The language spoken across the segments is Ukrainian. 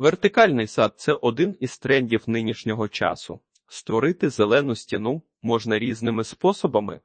Вертикальний сад це один із трендів нинішнього часу. Створити зелену стіну можна різними способами,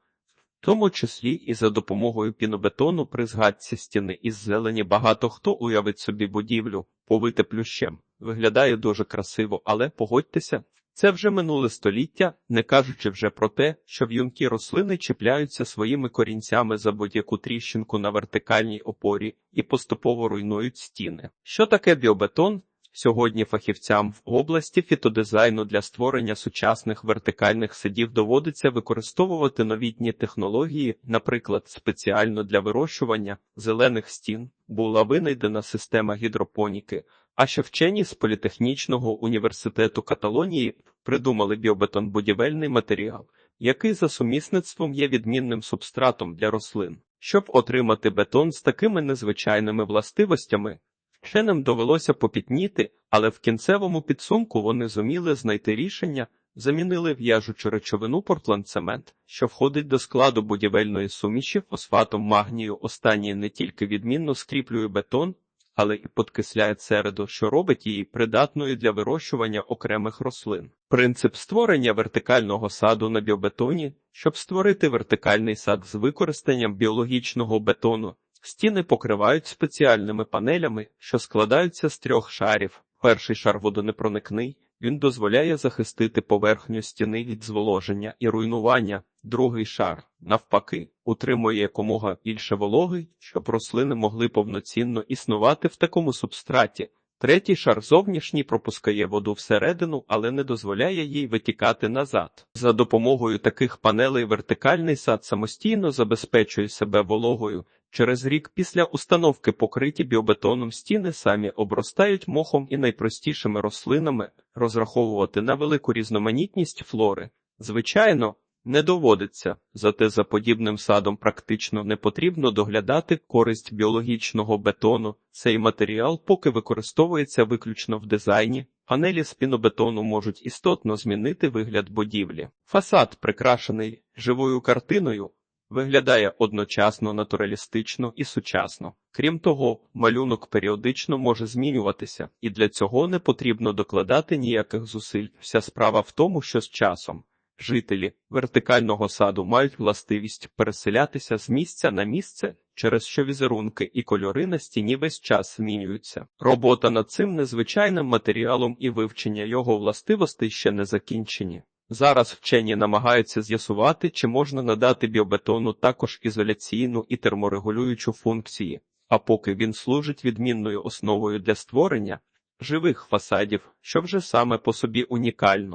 в тому числі і за допомогою пінобетону при згадці стіни із зелені багато хто уявить собі будівлю, повите плющем. Виглядає дуже красиво, але погодьтеся, це вже минуле століття, не кажучи вже про те, що в'юнкі рослини чіпляються своїми корінцями за будь-яку тріщинку на вертикальній опорі і поступово руйнують стіни. Що таке біобетон? Сьогодні фахівцям в області фітодизайну для створення сучасних вертикальних садів доводиться використовувати новітні технології, наприклад, спеціально для вирощування зелених стін була винайдена система гідропоніки. А ще вчені з політехнічного університету Каталонії придумали біобетон будівельний матеріал, який за сумісництвом є відмінним субстратом для рослин. Щоб отримати бетон з такими незвичайними властивостями, вченим довелося попітніти, але в кінцевому підсумку вони зуміли знайти рішення, замінили в'яжучу речовину портландцемент, що входить до складу будівельної суміші фосфатом магнію. Останній не тільки відмінно скріплює бетон, але і подкисляє середу, що робить її придатною для вирощування окремих рослин. Принцип створення вертикального саду на біобетоні, щоб створити вертикальний сад з використанням біологічного бетону, стіни покривають спеціальними панелями, що складаються з трьох шарів. Перший шар водонепроникний. Він дозволяє захистити поверхню стіни від зволоження і руйнування. Другий шар, навпаки, утримує якомога більше вологи, щоб рослини могли повноцінно існувати в такому субстраті. Третій шар зовнішній пропускає воду всередину, але не дозволяє їй витікати назад. За допомогою таких панелей вертикальний сад самостійно забезпечує себе вологою. Через рік після установки покриті біобетоном стіни самі обростають мохом і найпростішими рослинами, розраховувати на велику різноманітність флори. Звичайно, не доводиться, зате за подібним садом практично не потрібно доглядати користь біологічного бетону. Цей матеріал поки використовується виключно в дизайні. Панелі з пінобетону можуть істотно змінити вигляд будівлі. Фасад, прикрашений живою картиною, виглядає одночасно натуралістично і сучасно. Крім того, малюнок періодично може змінюватися, і для цього не потрібно докладати ніяких зусиль. Вся справа в тому, що з часом. Жителі вертикального саду мають властивість переселятися з місця на місце, через що візерунки і кольори на стіні весь час змінюються. Робота над цим незвичайним матеріалом і вивчення його властивостей ще не закінчені. Зараз вчені намагаються з'ясувати, чи можна надати біобетону також ізоляційну і терморегулюючу функції, а поки він служить відмінною основою для створення живих фасадів, що вже саме по собі унікально.